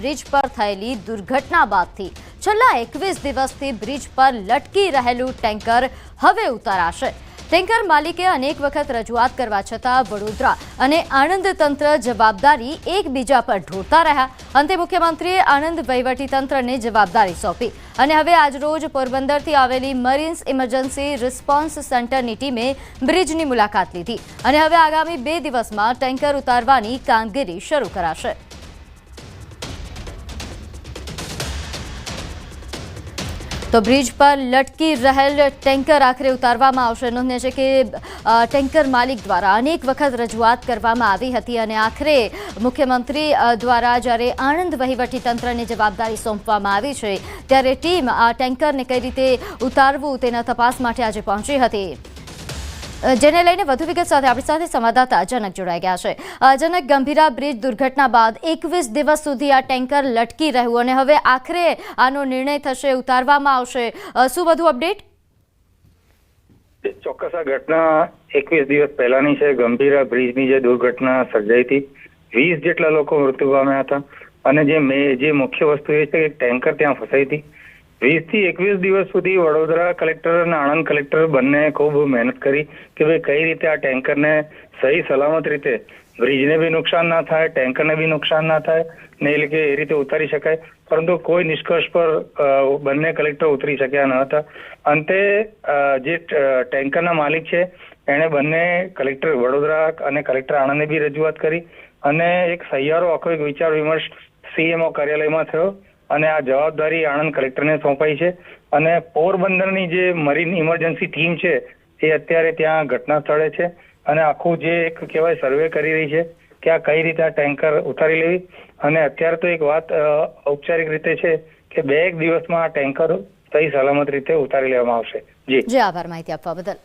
Bridge પર થયેલી દુર્ઘટના બાદથી છેલ્લા એકવીસ દિવસથી બ્રિજ પર લટકી રહેલું ટેન્કર હવે ઉતારાશે. ટેન્કર માલિકે અનેક વખત રજૂઆત કરવા છતાં વડોદરા અને આણંદ તંત્ર જવાબદારી એકબીજા પર ઢોળતા રહ્યા. અંતે મુખ્યમંત્રીએ આણંદ વહીવટીતંત્રને જવાબદારી સોંપી અને હવે આજરોજ પોરબંદરથી આવેલી મરીન્સ ઇમરજન્સી રિસ્પોન્સ સેન્ટરની ટીમે બ્રિજની મુલાકાત લીધી અને હવે આગામી બે દિવસમાં ટેન્કર ઉતારવાની કામગીરી શરૂ કરાશે. તો બ્રિજ પર લટકી રહેલ ટેન્કર આખરે ઉતારવામાં આવશે. નોંધને છે કે ટેન્કર માલિક દ્વારા અનેક વખત રજૂઆત કરવામાં આવી હતી અને આખરે મુખ્યમંત્રી દ્વારા જ્યારે આણંદ વહીવટીતંત્રને જવાબદારી સોંપવામાં આવી છે, ત્યારે ટીમ આ ટેન્કરને કઈ રીતે ઉતારવું તેના તપાસ માટે આજે પહોંચી હતી. જેને લઈને વધુ વિગત સાથે આપણી સાથે સંવાદદાતા અચાનક જોડાઈ ગયા છે. અચાનક ગંભીરા બ્રિજ દુર્ઘટના બાદ એકવીસ દિવસ સુધી આ ટેન્કર લટકી રહ્યું અને હવે આખરે આનો નિર્ણય થશે, ઉતારવામાં આવશે. શું વધુ અપડેટ? ચોક્કસ આ ઘટના એકવીસ દિવસ પહેલાની છે. ગંભીરા બ્રિજની જે દુર્ઘટના સર્જાઈ હતી, વીસ જેટલા લોકો મૃત્યુ પામ્યા હતા અને જે જે મુખ્ય વસ્તુ એ છે કે ટેન્કર ત્યાં ફસાઈ હતી. વીસથી એકવીસ દિવસ સુધી વડોદરા કલેક્ટર અને આણંદ કલેક્ટર બંને ખૂબ મહેનત કરી કે ભાઈ કઈ રીતે આ ટેન્કરને સહી સલામત રીતે બ્રિજને બી નુકસાન ના થાય, ટેન્કરને બી નુકસાન ના થાય, ને એટલે કે એ રીતે ઉતારી શકાય. પરંતુ કોઈ નિષ્કર્ષ પર બંને કલેક્ટર ઉતરી શક્યા ન હતા. અંતે જે ટેન્કરના માલિક છે, એણે બંને કલેક્ટર વડોદરા અને કલેક્ટર આણંદને બી રજૂઆત કરી અને એક સહિયારો આખો એક વિચાર વિમર્શ સીએમઓ કાર્યાલયમાં થયો. અને આ જવાબદારી આણંદ કલેક્ટરને સોંપાઈ છે. અને પોરબંદરની જે મરીન ઇમરજન્સી ટીમ છે, એ અત્યારે ત્યાં ઘટના સ્થળે છે. અને આખું જે એક કહેવાય સર્વે કરી રહી છે કે આ કઈ રીતે આ ટેન્કર ઉતારી લેવી. અને અત્યારે તો એક વાત ઔપચારિક રીતે છે કે બે એક દિવસમાં આ ટેન્કર સહી સલામત રીતે ઉતારી લેવામાં આવશે. જી, આભાર માહિતી આપવા બદલ.